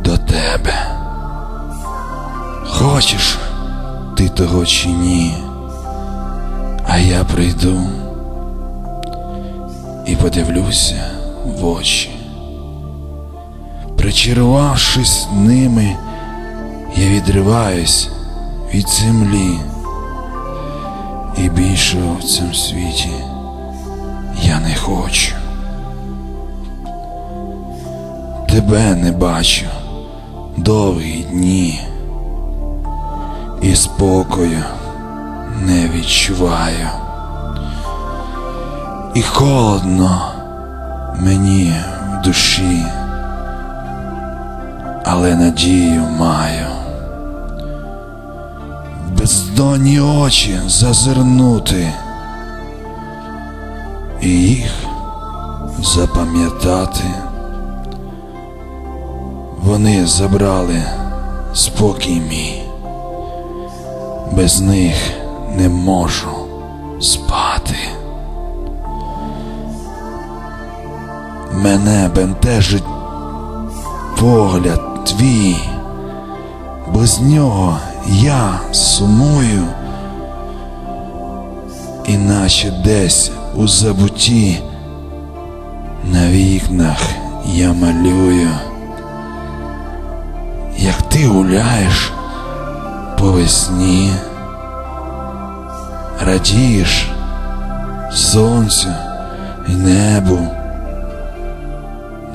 тебе. Хочеш ти того чи ні, а я прийду і подивлюся в очі. Причарувавшись ними, я відриваюсь від землі, і більшого в цьому світі я не хочу. Тебе не бачу довгі дні, і спокою не відчуваю. І холодно мені в душі, але надію маю. Бездонні очі зазирнути і їх запам'ятати. Вони забрали спокій мій, без них не можу спати. Мене бентежить погляд твій, без нього я сумую, іначе десь у забуті на вікнах я малюю, ти гуляєш по весні, радієш сонцю і небу.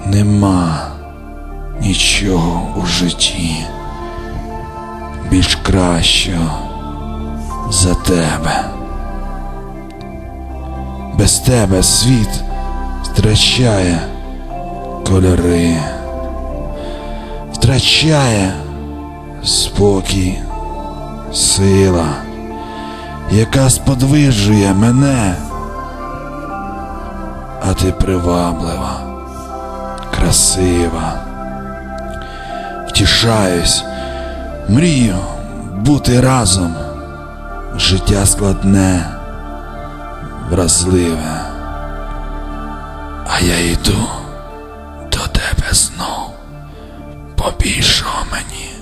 Нема нічого у житті більш кращого за тебе. Без тебе світ втрачає кольори, втрачає спокій, сила, яка сподвижує мене, а ти приваблива красива. Втішаюсь, мрію бути разом. Життя складне, вразливе. А я йду до тебе знов, побільшого мені